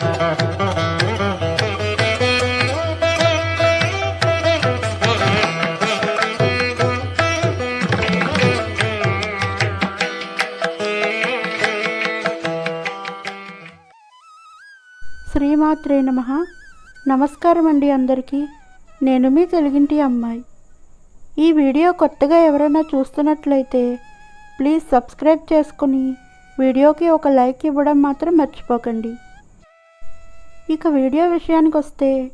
శ్రీమాత్రే నమ. నమస్కారం అండి అందరికీ. నేను మీ తెలుగింటి అమ్మాయి. ఈ వీడియో కొత్తగా ఎవరైనా చూస్తున్నట్లయితే ప్లీజ్ సబ్స్క్రైబ్ చేసుకుని వీడియోకి ఒక లైక్ ఇవ్వడం మాత్రం మర్చిపోకండి. ఇక వీడియో విషయానికి వస్తే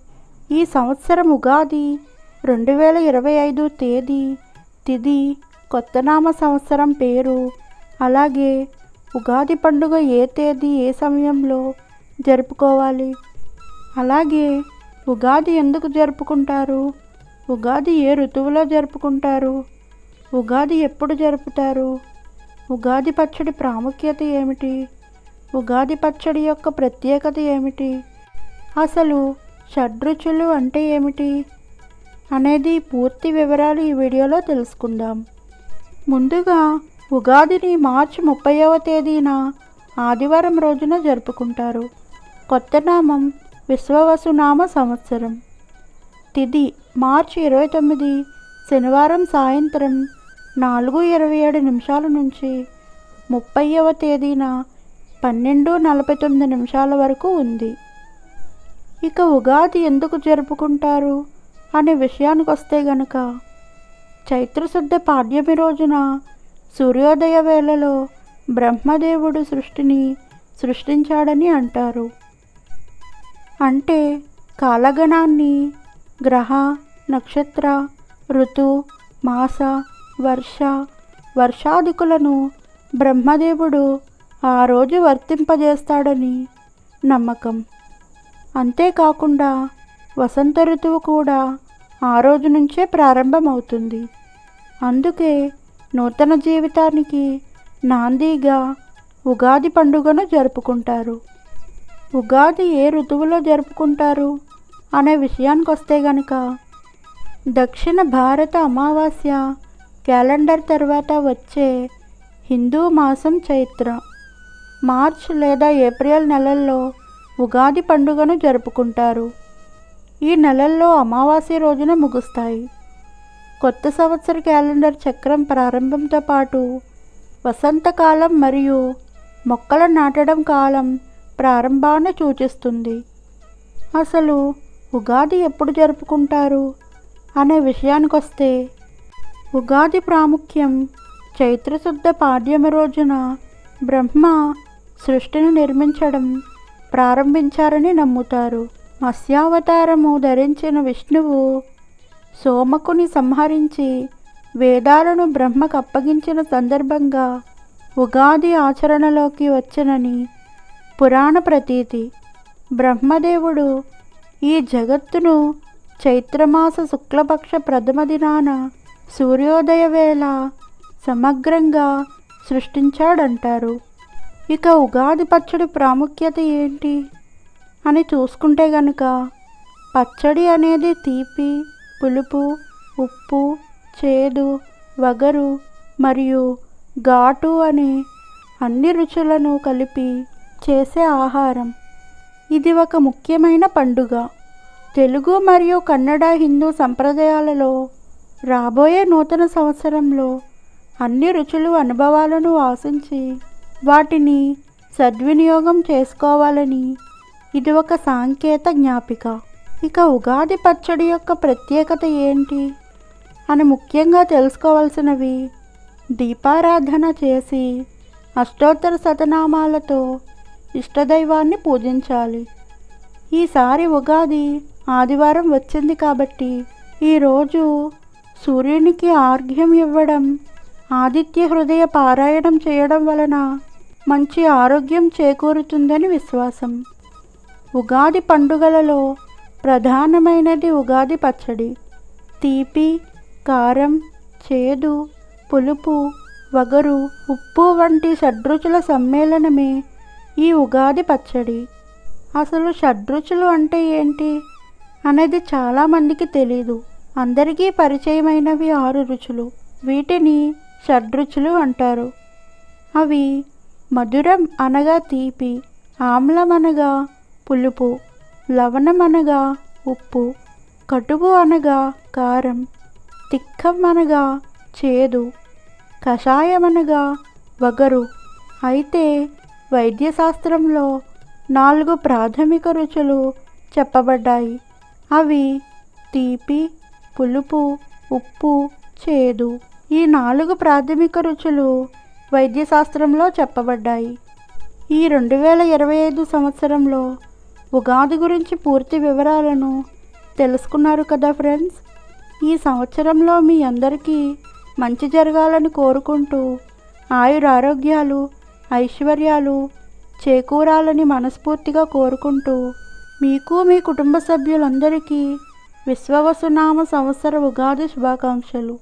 ఈ సంవత్సరం ఉగాది రెండు వేల ఇరవై ఐదు తేదీ తిది కొత్తనామ సంవత్సరం పేరు. అలాగే ఉగాది పండుగ ఏ తేదీ ఏ సమయంలో జరుపుకోవాలి? అలాగే ఉగాది ఎందుకు జరుపుకుంటారు? ఉగాది ఏ ఋతువులో జరుపుకుంటారు? ఉగాది ఎప్పుడు జరుపుతారు? ఉగాది పచ్చడి ప్రాముఖ్యత ఏమిటి? ఉగాది పచ్చడి యొక్క ప్రత్యేకత ఏమిటి? అసలు షడ్రుచులు అంటే ఏమిటి? అనేది పూర్తి వివరాలు ఈ వీడియోలో తెలుసుకుందాం. ముందుగా ఉగాదిని మార్చి ముప్పైవ తేదీన ఆదివారం రోజున జరుపుకుంటారు. కొత్త నామం విశ్వవసునామ సంవత్సరం. తిది మార్చి ఇరవై తొమ్మిది శనివారం సాయంత్రం నాలుగు ఇరవై ఏడు నిమిషాల నుంచి ముప్పైవ తేదీన పన్నెండు నలభై తొమ్మిది నిమిషాల వరకు ఉంది. ఇక ఉగాది ఎందుకు జరుపుకుంటారు అనే విషయానికి వస్తే గనుక చైత్రశుద్ధ పాడ్యమి రోజున సూర్యోదయ వేళలో బ్రహ్మదేవుడు సృష్టిని సృష్టించాడని అంటారు. అంటే కాలగణాన్ని గ్రహ నక్షత్ర ఋతు మాస వర్ష వర్షాదికులను బ్రహ్మదేవుడు ఆ రోజు వర్తింపజేస్తాడని నమ్మకం. అంతేకాకుండా వసంత ఋతువు కూడా ఆ రోజు నుంచే ప్రారంభమవుతుంది. అందుకే నూతన జీవితానికి నాందీగా ఉగాది పండుగను జరుపుకుంటారు. ఉగాది ఏ ఋతువులో జరుపుకుంటారు అనే విషయానికి వస్తే గనక దక్షిణ భారత అమావాస్య క్యాలెండర్ తర్వాత వచ్చే హిందూ మాసం చైత్ర. మార్చ్ లేదా ఏప్రిల్ నెలల్లో ఉగాది పండుగను జరుపుకుంటారు. ఈ నెలల్లో అమావాస్య రోజున ముగుస్తాయి. కొత్త సంవత్సర క్యాలెండర్ చక్రం ప్రారంభంతో పాటు వసంతకాలం మరియు మొక్కల నాటడం కాలం ప్రారంభాన్ని సూచిస్తుంది. అసలు ఉగాది ఎప్పుడు జరుపుకుంటారు అనే విషయానికి వస్తే ఉగాది ప్రాముఖ్యం చైత్రశుద్ధ పాడ్యమి రోజున బ్రహ్మ సృష్టిని నిర్మించడం ప్రారంభించారని నమ్ముతారు. మత్స్యావతారము ధరించిన విష్ణువు సోమకుని సంహరించి వేదాలను బ్రహ్మకు అప్పగించిన సందర్భంగా ఉగాది ఆచరణలోకి వచ్చనని పురాణ ప్రతీతి. బ్రహ్మదేవుడు ఈ జగత్తును చైత్రమాస శుక్లపక్ష ప్రథమ దినాన సూర్యోదయ వేళ సమగ్రంగా సృష్టించాడంటారు. ఇక ఉగాది పచ్చడి ప్రాముఖ్యత ఏంటి అని చూసుకుంటే గనుక పచ్చడి అనేది తీపి పులుపు ఉప్పు చేదు వగరు మరియు ఘాటు అనే అన్ని రుచులను కలిపి చేసే ఆహారం. ఇది ఒక ముఖ్యమైన పండుగ. తెలుగు మరియు కన్నడ హిందూ సంప్రదాయాలలో రాబోయే నూతన సంవత్సరంలో అన్ని రుచులు అనుభవాలను ఆశించి వాటిని సద్వినియోగం చేసుకోవాలని ఇది ఒక సాంకేత జ్ఞాపిక. ఇక ఉగాది పచ్చడి యొక్క ప్రత్యేకత ఏంటి? అని ముఖ్యంగా తెలుసుకోవాల్సినవి దీపారాధన చేసి అష్టోత్తర శతనామాలతో ఇష్టదైవాన్ని పూజించాలి. ఈసారి ఉగాది ఆదివారం వచ్చింది కాబట్టి ఈరోజు సూర్యునికి ఆర్ఘ్యం ఇవ్వడం ఆదిత్య హృదయ పారాయణం చేయడం వలన మంచి ఆరోగ్యం చేకూరుతుందని విశ్వాసం. ఉగాది పండుగలలో ప్రధానమైనది ఉగాది పచ్చడి. తీపి కారం చేదు పులుపు వగరు ఉప్పు వంటి షడ్రుచుల సమ్మేళనమే ఈ ఉగాది పచ్చడి. అసలు షడ్రుచులు అంటే ఏంటి? అనేది చాలామందికి తెలీదు. అందరికీ పరిచయమైనవి ఆరు రుచులు. వీటిని షడ్రుచులు అంటారు. అవి మధురం అనగా తీపి ఆమ్లం అనగా పులుపు లవణం అనగా ఉప్పు కటువు అనగా కారం తిక్కం అనగా చేదు కషాయం అనగా వగరు. అయితే వైద్యశాస్త్రంలో నాలుగు ప్రాథమిక రుచులు చెప్పబడ్డాయి. అవి తీపి పులుపు ఉప్పు చేదు. ఈ నాలుగు ప్రాథమిక రుచులు వైద్యశాస్త్రంలో చెప్పబడ్డాయి. ఈ రెండు వేల ఇరవై ఐదు సంవత్సరంలో ఉగాది గురించి పూర్తి వివరాలను తెలుసుకున్నారు కదా ఫ్రెండ్స్? ఈ సంవత్సరంలో మీ అందరికీ మంచి జరగాలని కోరుకుంటూ ఆయురారోగ్యాలు ఐశ్వర్యాలు చేకూరాలని మనస్ఫూర్తిగా కోరుకుంటూ మీకు మీ కుటుంబ సభ్యులందరికీ విశ్వవసునామ సంవత్సర ఉగాది శుభాకాంక్షలు.